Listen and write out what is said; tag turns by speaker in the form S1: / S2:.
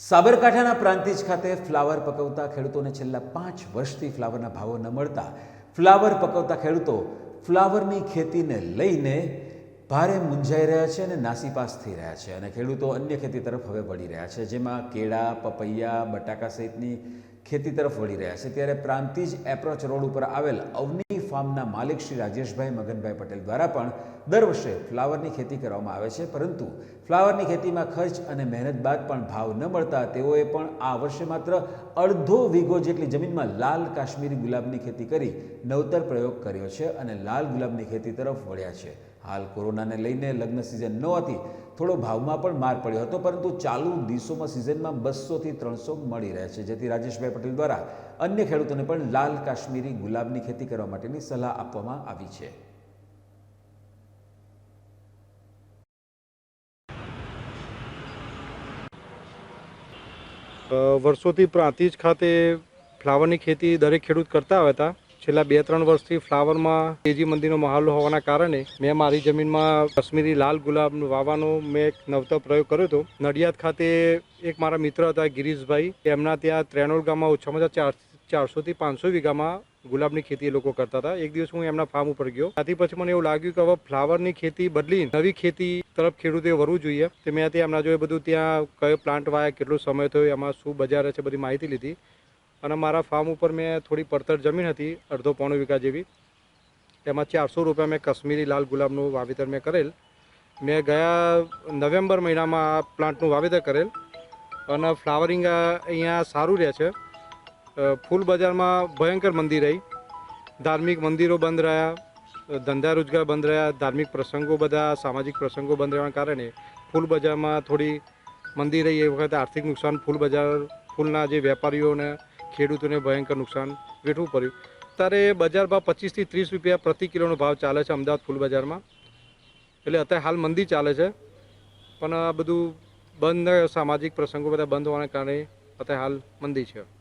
S1: સાબરકાંઠાના પ્રાંતિજ ખાતે ફ્લાવર પકવતા ખેડૂતોને છેલ્લા પાંચ વર્ષથી ફ્લાવરના ભાવો ન મળતા ફ્લાવર પકવતા ખેડૂતો ફ્લાવરની ખેતીને લઈને ભારે મૂંઝાઈ રહ્યા છે અને નાસીપાસ થઈ રહ્યા છે. અને ખેડૂતો અન્ય ખેતી તરફ હવે વળી રહ્યા છે, જેમાં કેળા, પપૈયા, બટાકા સહિતની ખેતી તરફ વળી રહ્યા છે. ત્યારે પ્રાંતિજ એપ્રોચ રોડ ઉપર આવેલ અવની ફાર્મના માલિક શ્રી રાજેશભાઈ મગનભાઈ પટેલ દ્વારા પણ દર વર્ષે ફ્લાવરની ખેતી કરવામાં આવે છે. પરંતુ ફ્લાવરની ખેતીમાં ખર્ચ અને મહેનત બાદ પણ ભાવ ન મળતા તેઓએ પણ આ વર્ષે માત્ર અડધો વીઘો જેટલી જમીનમાં લાલ કાશ્મીરી ગુલાબની ખેતી કરી નવતર પ્રયોગ કર્યો છે અને લાલ ગુલાબની ખેતી તરફ વળ્યા છે. હાલ કોરોનાને લઈને લગ્ન સિઝન ન હતી. થોડો ભાવમાં પણ માર પડ્યો હતો, પરંતુ ચાલુ દિવસોમાં સિઝનમાં બસોથી ત્રણસો મળી રહે છે. જેથી રાજેશભાઈ પટેલ દ્વારા અન્ય ખેડૂતોને પણ લાલ કાશ્મીરી ગુલાબની ખેતી કરવા માટેની સલાહ આપવામાં આવી છે.
S2: વર્ષોથી પ્રાંતિજ ખાતે ફ્લાવરની ખેતી દરેક ખેડૂત કરતા આવ્યા હતા. છેલ્લા બે ત્રણ વર્ષથી ફ્લાવરમાં તેજી મંદીનો માહોલ હોવાના કારણે મેં મારી જમીનમાં કાશ્મીરી લાલ ગુલાબનું વાવવાનો મેં એક નવતર પ્રયોગ કર્યો હતો. નડિયાદ ખાતે એક મારા મિત્ર હતા, ગિરીશભાઈ. એમના ત્યાં ત્રેનોડ ગામમાં ઓછામાં ઓછા ચાર ચારસોથી પાંચસો વીઘામાં ગુલાબની ખેતી એ લોકો કરતા હતા. એક દિવસ હું એમના ફાર્મ ઉપર ગયો. ત્યાંથી પછી મને એવું લાગ્યું કે હવે ફ્લાવરની ખેતી બદલી નવી ખેતી તરફ ખેડૂતે વરવું જોઈએ. તે મેં ત્યાં એમના જોડે બધું ત્યાં કયો પ્લાન્ટ વાયા, કેટલો સમય થયો, એમાં શું બજાર છે, બધી માહિતી લીધી. અને મારા ફાર્મ ઉપર મેં થોડી પડતર જમીન હતી, અડધો પોણો વીઘા જેવી. એમાં ચારસો રૂપિયા મેં કાશ્મીરી લાલ ગુલાબનું વાવેતર મેં કરેલ. મેં ગયા નવેમ્બર મહિનામાં આ પ્લાન્ટનું વાવેતર કરેલ. અને ફ્લાવરિંગ અહીંયા સારું રહે છે. ફૂલ બજારમાં ભયંકર મંદી રહી. ધાર્મિક મંદિરો બંધ રહ્યા, ધંધા રોજગાર બંધ રહ્યા, ધાર્મિક પ્રસંગો બધા, સામાજિક પ્રસંગો બંધ રહેવાના કારણે ફૂલ બજારમાં થોડી મંદી રહી. એ વખતે આર્થિક નુકસાન ફૂલ બજાર, ફૂલના જે વેપારીઓને ખેડૂતોને ભયંકર નુકસાન વેઠવું પડ્યું. અત્યારે બજાર ભાવ પચીસથી ત્રીસ રૂપિયા પ્રતિ કિલોનો ભાવ ચાલે છે અમદાવાદ ફૂલ બજારમાં. એટલે અત્યારે હાલ મંદી ચાલે છે. પણ આ બધું બંધ સામાજિક પ્રસંગો બધા બંધ હોવાના કારણે અત્યારે હાલ મંદી છે.